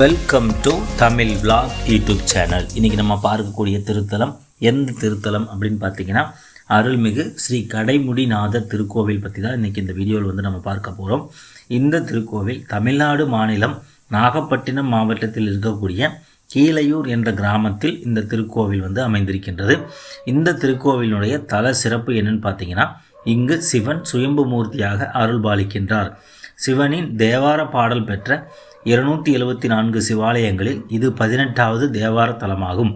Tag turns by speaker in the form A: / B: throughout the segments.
A: Welcome to Tamil vlog YouTube channel இன்றைக்கி நம்ம பார்க்கக்கூடிய திருத்தலம் எந்த திருத்தலம் அப்படின்னு பார்த்தீங்கன்னா அருள்மிகு ஸ்ரீ கடைமுடிநாதர் திருக்கோவில் பற்றி தான் இன்றைக்கி இந்த வீடியோவில் வந்து நம்ம பார்க்க போகிறோம் இந்த திருக்கோவில் தமிழ்நாடு மாநிலம் நாகப்பட்டினம் மாவட்டத்தில் இருக்கக்கூடிய கீழையூர் என்ற கிராமத்தில் இந்த திருக்கோவில் வந்து அமைந்திருக்கின்றது. இந்த திருக்கோவிலுடைய தல சிறப்பு என்னன்னு பார்த்தீங்கன்னா இங்கு சிவன் சுயம்பு மூர்த்தியாக அருள்பாலிக்கின்றார். சிவனின் தேவார பாடல் பெற்ற இருநூற்றி எழுபத்தி நான்கு சிவாலயங்களில் இது பதினெட்டாவது தேவார தலமாகும்.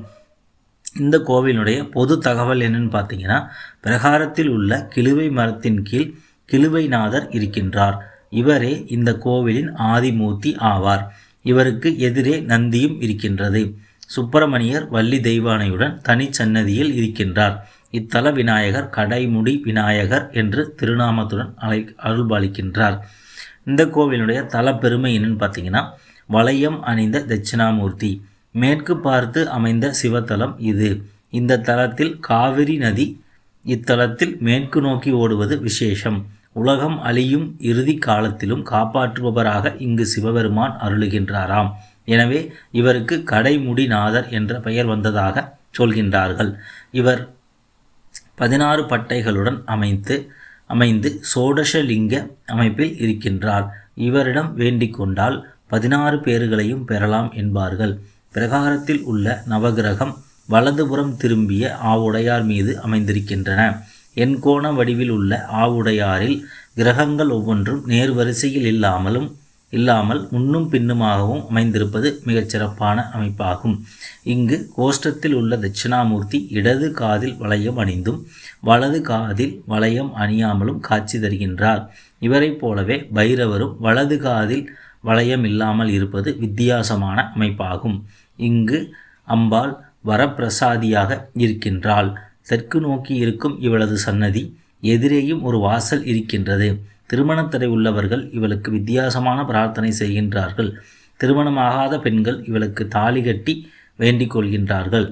A: இந்த கோவிலுடைய பொது தகவல் என்னன்னு பார்த்தீங்கன்னா பிரகாரத்தில் உள்ள கிழுவை மரத்தின் கீழ் கிழுவைநாதர் இருக்கின்றார். இவரே இந்த கோவிலின் ஆதிமூர்த்தி ஆவார். இவருக்கு எதிரே நந்தியும் இருக்கின்றது. சுப்பிரமணியர் வள்ளி தெய்வானையுடன் தனிச்சன்னதியில் இருக்கின்றார். இத்தல விநாயகர் கடைமுடி விநாயகர் என்று திருநாமத்துடன் அழை அருள்பாலிக்கின்றார். இந்த கோவிலுடைய தல பெருமை என்னன்னு பார்த்தீங்கன்னா வளையம் அணிந்த தட்சிணாமூர்த்தி. மேற்கு பார்த்து அமைந்த சிவத்தலம் இது. இந்த தலத்தில் காவிரி நதி இத்தலத்தில் மேற்கு நோக்கி ஓடுவது விசேஷம். உலகம் அழியும் இறுதி காலத்திலும் காப்பாற்றுபவராக இங்கு சிவபெருமான் அருளுகின்றாராம். எனவே இவருக்கு கடைமுடிநாதர் என்ற பெயர் வந்ததாக சொல்கின்றார்கள். இவர் பதினாறு பட்டைகளுடன் அமைத்து அமைந்து சோடசலிங்க அமைப்பில் இருக்கின்றார். இவரிடம் வேண்டிக் கொண்டால் பதினாறு பேர்களையும் பெறலாம் என்பார்கள். பிரகாரத்தில் உள்ள நவகிரகம் வலதுபுறம் திரும்பிய ஆவுடையார் மீது அமைந்திருக்கின்றன. எண்கோண வடிவில் உள்ள ஆவுடையாரில் கிரகங்கள் ஒவ்வொன்றும் நேர்வரிசையில் இல்லாமலும் இல்லாமல் முன்னும் பின்னுமாகவும் அமைந்திருப்பது மிகச்சிறப்பான அமைப்பாகும். இங்கு கோஷ்டத்தில் உள்ள தட்சிணாமூர்த்தி இடது காதில் வளையம் அணிந்தும் வலது காதில் வளையம் அணியாமலும் காட்சி தருகின்றார். இவரைப் போலவே பைரவரும் வலது காதில் வளையம் இல்லாமல் இருப்பது வித்தியாசமான அமைப்பாகும். இங்கு அம்பாள் வரப்பிரசாதியாக இருக்கின்றாள். தெற்கு நோக்கி இருக்கும் இவளது சன்னதி எதிரேயும் ஒரு வாசல் இருக்கின்றது. திருமணத்தடை உள்ளவர்கள் இவளுக்கு வித்தியாசமான பிரார்த்தனை செய்கின்றார்கள். திருமணமாகாத பெண்கள் இவளுக்கு தாலி கட்டி வேண்டிக் கொள்கின்றார்கள்.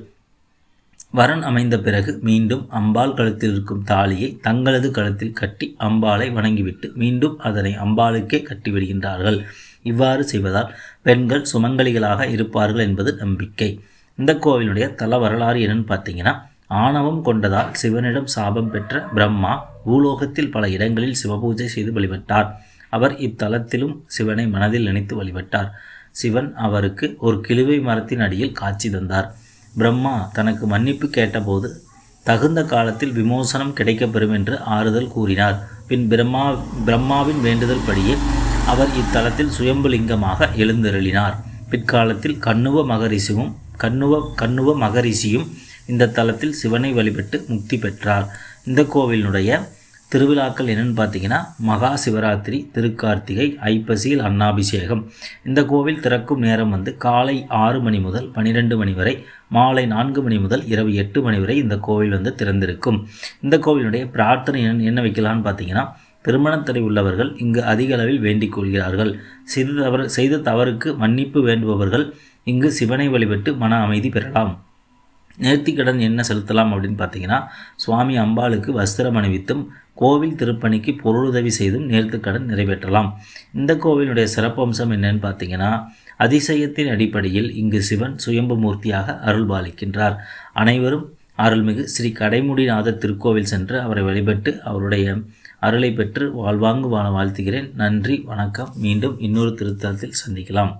A: வரன் அமைந்த பிறகு மீண்டும் அம்பாள் கழுத்தில் இருக்கும் தாலியை தங்களது கழுத்தில் கட்டி அம்பாளை வணங்கிவிட்டு மீண்டும் அதனை அம்பாளுக்கே கட்டிவிடுகின்றார்கள் இவ்வாறு செய்வதால் பெண்கள் சுமங்கலிகளாக இருப்பார்கள் என்பது நம்பிக்கை. இந்த கோவிலுடைய தல வரலாறு என்னன்னு பார்த்தீங்கன்னா ஆணவம் கொண்டதால் சிவனிடம் சாபம் பெற்ற பிரம்மா பூலோகத்தில் பல இடங்களில் சிவபூஜை செய்து வழிபட்டார். அவர் இத்தலத்திலும் சிவனை மனதில் நினைத்து வழிபட்டார். சிவன் அவருக்கு ஒரு கிழுவை மரத்தின் அடியில் காட்சி தந்தார். பிரம்மா தனக்கு மன்னிப்பு கேட்டபோது தகுந்த காலத்தில் விமோசனம் கிடைக்கப்பெறும் என்று ஆறுதல் கூறினார். பின் பிரம்மா பிரம்மாவின் வேண்டுதல் படியே அவர் இத்தலத்தில் சுயம்புலிங்கமாக எழுந்தருளினார். பிற்காலத்தில் கண்ணுவ மகரிஷியும் கண்ணுவ கண்ணுவ மகரிஷியும் இந்த தலத்தில் சிவனை வழிபட்டு முக்தி பெற்றார். இந்த கோவிலினுடைய திருவிழாக்கள் என்னென்னு பார்த்தீங்கன்னா மகா சிவராத்திரி திருக்கார்த்திகை ஐப்பசியில் அன்னாபிஷேகம். இந்த கோவில் திறக்கும் நேரம் வந்து காலை ஆறு மணி முதல் பன்னிரெண்டு மணி வரை மாலை நான்கு மணி முதல் இரவு எட்டு மணி வரை இந்த கோவில் வந்து திறந்திருக்கும். இந்த கோவிலுடைய பிரார்த்தனை என்ன என்ன வைக்கலான்னு பார்த்தீங்கன்னா திருமணத்தடை உள்ளவர்கள் இங்கு அதிக அளவில் வேண்டிக் கொள்கிறார்கள். செய்த தவறு செய்த தவறுக்கு மன்னிப்பு வேண்டுபவர்கள் இங்கு சிவனை வழிபட்டு மன அமைதி பெறலாம். நேர்த்திக்கடன் என்ன செலுத்தலாம் அப்படின்னு பார்த்தீங்கன்னா சுவாமி அம்பாளுக்கு வஸ்திரம் அணிவித்தும் கோவில் திருப்பணிக்கு பொருளுதவி செய்தும் நேர்த்திக்கடன் நிறைவேற்றலாம். இந்த கோவிலுடைய சிறப்பம்சம் என்னன்னு பார்த்தீங்கன்னா அதிசயத்தின் அடிப்படையில் இங்கு சிவன் சுயம்பு மூர்த்தியாக அருள்பாலிக்கின்றார். அனைவரும் அருள்மிகு ஸ்ரீ கடைமுடிநாதர் திருக்கோவில் சென்று அவரை வழிபட்டு அவருடைய அருளை பெற்று வாழ்வாங்கு வாழ வாழ்த்துகிறேன். நன்றி வணக்கம். மீண்டும் இன்னொரு திருத்தலத்தில் சந்திக்கலாம்.